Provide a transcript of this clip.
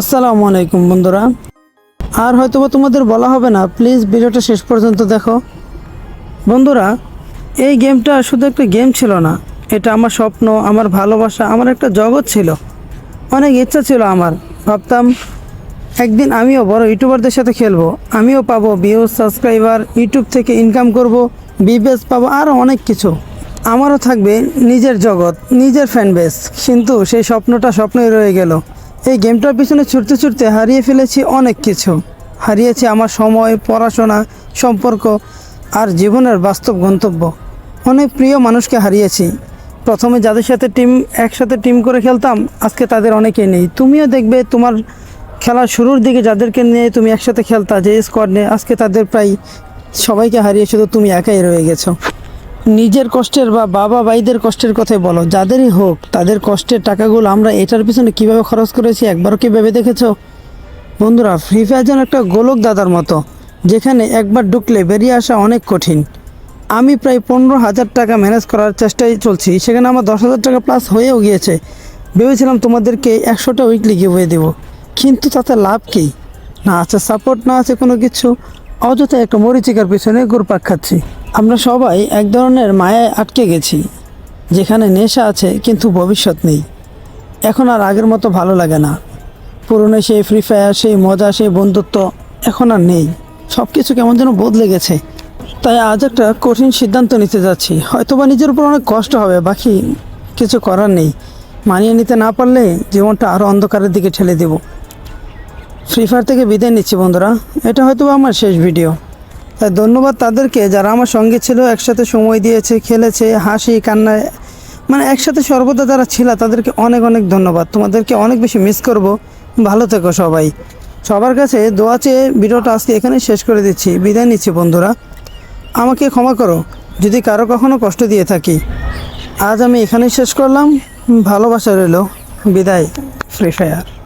আসসালামু আলাইকুম, বন্ধুরা। আর হয়তো বা তোমাদের বলা হবে না প্লিজ ভিডিওটা শেষ পর্যন্ত দেখো। বন্ধুরা, এই গেমটা শুধু একটা গেম ছিল না, এটা আমার স্বপ্ন, আমার ভালোবাসা, আমার একটা জগৎ ছিল। অনেক ইচ্ছা ছিল আমার। ভাবতাম, একদিন আমিও বড় ইউটিউবারদের সাথে খেলব, আমিও পাবো ভিউজ সাবস্ক্রাইবার ইউটিউব থেকে ইনকাম করব বিবেস পাবো আরও অনেক কিছু। আমারও থাকবে নিজের জগৎ, নিজের ফ্যান বেস কিন্তু সেই স্বপ্নটা স্বপ্নই রয়ে গেল। এই গেমটার পিছনে ছুটতে ছুটতে হারিয়ে ফেলেছি অনেক কিছু। হারিয়েছি আমার সময়, পড়াশোনা, সম্পর্ক আর জীবনের বাস্তব গন্তব্য। অনেক প্রিয় মানুষকে হারিয়েছি। প্রথমে যাদের সাথে টিম একসাথে টিম করে খেলতাম, আজকে তাদের অনেকেই নেই। তুমিও দেখবে তোমার খেলার শুরুর দিকে যাদেরকে নিয়ে তুমি একসাথে খেলতা, যে স্কোয়াড নিয়ে, আজকে তাদের প্রায় সবাইকে হারিয়ে শুধু তুমি একাই রয়ে গেছো। নিজের কষ্টের বা বাবা ভাইদের কষ্টের কথাই বলো, যাদেরই হোক, তাদের কষ্টের টাকাগুলো আমরা এটার পিছনে কীভাবে খরচ করেছি একবারও কি ভেবে দেখেছ? বন্ধুরা ফ্রি ফায়ার যেন একটা গোলক দাদার মতো, যেখানে একবার ঢুকলে বেরিয়ে আসা অনেক কঠিন। আমি প্রায় পনেরো হাজার টাকা ম্যানেজ করার চেষ্টায় চলছি, সেখানে আমার দশ হাজার টাকা প্লাস হয়েও গিয়েছে। ভেবেছিলাম তোমাদেরকে একশোটা উইকলি গিভওয়ে দেবো, কিন্তু তাতে লাভ কী? না আছে সাপোর্ট না আছে কোনো কিছু, অযথা একটা মরিচিকার পিছনে ঘুরপাক খাচ্ছি। আমরা সবাই এক ধরনের মায়ায় আটকে গেছি, যেখানে নেশা আছে কিন্তু ভবিষ্যৎ নেই। এখন আর আগের মতো ভালো লাগে না। পুরনো সেই ফ্রি ফায়ার সেই মজা, সেই বন্ধুত্ব এখন আর নেই। সব কিছু কেমন যেন বদলে গেছে। তাই আজ একটা কঠিন সিদ্ধান্ত নিতে যাচ্ছি। হয়তোবা নিজের উপর অনেক কষ্ট হবে, বাকি কিছু করার নেই। মানিয়ে নিতে না পারলে জীবনটা আরও অন্ধকারের দিকে ঠেলে দেব। ফ্রি ফায়ার থেকে বিদায় নিচ্ছি বন্ধুরা। এটা হয়তো আমার শেষ ভিডিও ধন্যবাদ তাদেরকে যারা আমার সঙ্গে ছিল, একসাথে সময় দিয়েছে, খেলেছে, হাসি, কান্নায়। মানে একসাথে সর্বদা যারা ছিল, তাদেরকে অনেক অনেক ধন্যবাদ। তোমাদেরকে অনেক বেশি মিস করব। ভালো থেকো সবাই। সবার কাছে দোয়া চেয়ে ভিডিওটা আজকে এখানে শেষ করে দিচ্ছি। বিদায় নিচ্ছি বন্ধুরা। আমাকে ক্ষমা করো, যদি কারও কখনো কষ্ট দিয়ে থাকি। আজ আমি এখানেই শেষ করলাম। ভালোবাসা রইল। বিদায় ফ্রি ফায়ার